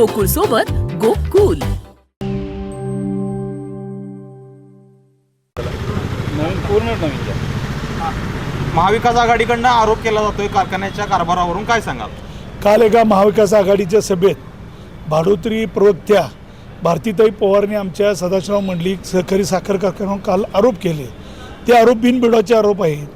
गोकुळ सोबत गोकुल. नवीन पूर्ण नवीन द्या. महाविकास आघाडीकडनं आरोप केला जातोय कारखान्याच्या कारभारावरून. काय सांगाल? काल एका महाविकास आघाडीच्या सभेत भाडोत्री प्रवक्त्या भारतीताई पवारने आमच्या सदाशिवराव मंडलिक सहकारी साखर कारखान्यावर काल आरोप केले. ते आरोप बिनबिडाचे आरोप आहेत.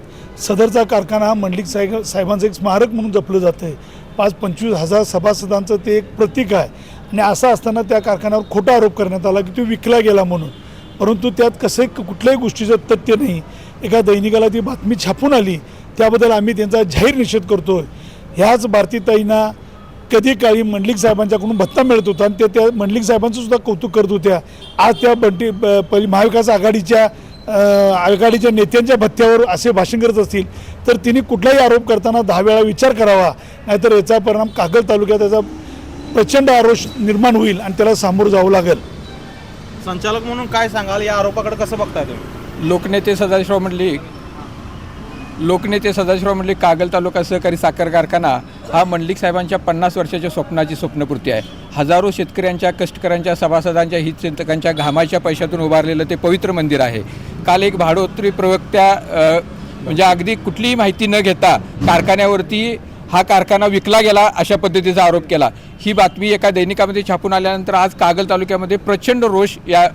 सदरचा कारखाना हा मंडलिक साहेब साहेबांचं एक स्मारक म्हणून जपलं जातं आहे पाच पंचवीस हजार सभासदांचं ते एक प्रतीक आहे. आणि असं असताना त्या कारखान्यावर खोटा आरोप करण्यात आला की तो विकला गेला म्हणून. परंतु त्यात कसं कुठल्याही गोष्टीचं तथ्य नाही. एका दैनिकाला ती बातमी छापून आली. त्याबद्दल आम्ही त्यांचा जाहीर निषेध करतो ह्याच भारतीताईंना कधी काळी मंडलिक साहेबांच्याकडून भत्ता मिळत होता आणि ते त्या मंडलिक साहेबांचं सुद्धा कौतुक करत होत्या. आज त्या बंटी महाविकास आघाडीच्या आघाडीच्या नेत्यांच्या भत्त्यावर असे भाषण करत असतील तर तिने कुठलाही आरोप करताना दहा वेळा विचार करावा. नाहीतर याचा परिणाम कागल तालुक्यात त्याचा प्रचंड आरोश निर्माण होईल आणि त्याला सामोरं जावं लागेल. संचालक म्हणून काय सांगाल? या आरोपाकडे कसं बघताय तुम्ही? लोकनेते सदाशिवराव मंडलिक लोकनेते सदाशिवराव मंडलिक कागल तालुका सहकारी साखर कारखाना हा मंडलिक साहेबांच्या पन्नास वर्षाच्या स्वप्नाची स्वप्नपूर्ती आहे. हजारो शेतकऱ्यांच्या कष्टकऱ्यांच्या सभासदांच्या हितचिंतकांच्या घामाच्या पैशातून उभारलेलं ते पवित्र मंदिर आहे. काल एक भाडोत्री प्रवक्त्या म्हणजे अगदी कुठलीही माहिती न घेता कारखान्यावरती हा कारखाना विकला गेला अशा पद्धतीचा आरोप केला. ही बातमी एका दैनिकामध्ये छापून आल्यानंतर आज कागल तालुक्यामध्ये प्रचंड रोष या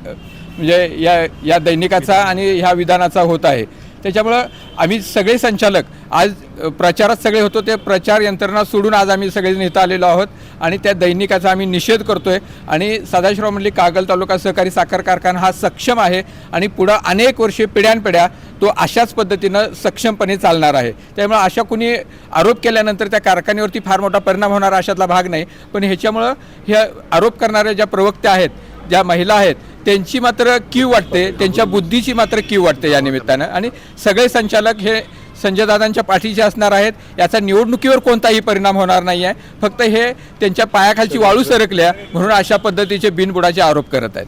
म्हणजे या या दैनिकाचा आणि ह्या विधानाचा होत आहे. त्याच्यामुळं आम्ही सगळे संचालक आज प्रचारात सगळे होतो ते प्रचार यंत्रणा सोडून आज आम्ही सगळेजण इथं आलेलो आहोत आणि त्या दैनिकाचा आम्ही निषेध करतो आहे आणि सदाशिवराव म्हणली कागल तालुका सहकारी साखर कारखाना हा सक्षम आहे आणि पुढं अनेक वर्षे पिढ्यानपिढ्या तो अशाच पद्धतीनं सक्षमपणे चालणार आहे. त्यामुळे अशा कुणी आरोप केल्यानंतर त्या कारखान्यावरती फार मोठा परिणाम होणार अशातला भाग नाही. पण ह्याच्यामुळं हे आरोप करणाऱ्या ज्या प्रवक्त्या आहेत ज्या महिला आहेत त्यांची मात्र कीव वाटते त्यांच्या बुद्धीची मात्र कीव वाटते या निमित्तानं. आणि सगळे संचालक हे संजयदादांच्या पाठीचे असणार आहेत. याचा निवडणुकीवर कोणताही परिणाम होणार नाही आहे फक्त हे त्यांच्या पायाखालची वाळू सरकल्या म्हणून अशा पद्धतीचे बिनबुडाचे आरोप करत आहेत.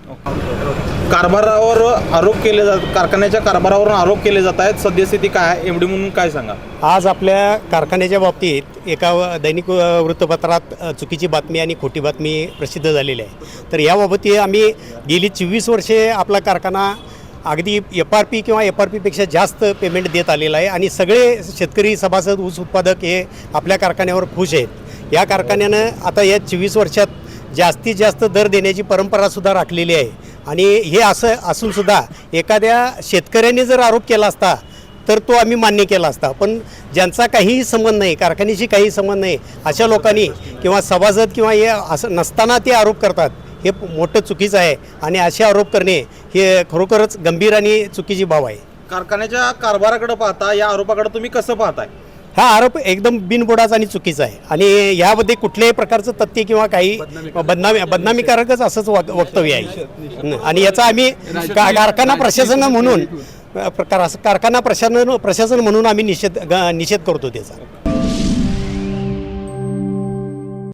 कारभारावर आरोप केले जात कारखान्याच्या कारभारावरून आरोप केले जात आहेत. सद्यस्थिती काय आहे? एमडी म्हणून काय सांगा? आज आपल्या कारखान्याच्या बाबतीत एका व- दैनिक वृत्तपत्रात चुकीची बातमी आणि खोटी बातमी प्रसिद्ध झालेली आहे. तर याबाबत आम्ही गेली चोवीस वर्षे आपला कारखाना अगदी एफ आर पी किंवा एफ आर पीपेक्षा जास्त पेमेंट देत आलेलं आहे आणि सगळे शेतकरी सभासद ऊस उत्पादक हे आपल्या कारखान्यावर खुश आहेत. या कारखान्यानं आता या चोवीस वर्षात जास्तीत जास्त दर देण्याची परंपरासुद्धा राखलेली आहे. आणि हे असं असूनसुद्धा एखाद्या शेतकऱ्याने जर आरोप केला असता तर तो आम्ही मान्य केला असता. पण ज्यांचा काहीही संबंध नाही कारखान्याशी काही संबंध नाही अशा लोकांनी किंवा सभासद किंवा हे असं नसताना ते आरोप करतात. हे मोठं चुकीचं आहे आणि असे आरोप करणे हे खरोखरच गंभीर आणि चुकीची बाब आहे. कारखान्याच्या कारभाराकडे पाहता या आरोपाकडे तुम्ही कसं पाहताय? हा आरोप एकदम बिनबुडाचा आणि चुकीचा आहे. आणि यामध्ये कुठल्याही प्रकारचं तथ्य किंवा काही बदनामी बदनामीकारकच असंच वक- वक्तव्य आहे. आणि याचा आम्ही का- कारखाना प्रशासन म्हणून प्रकार कारखाना प्रशासन प्रशासन म्हणून आम्ही निषेध ग- निषेध करतो त्याचा.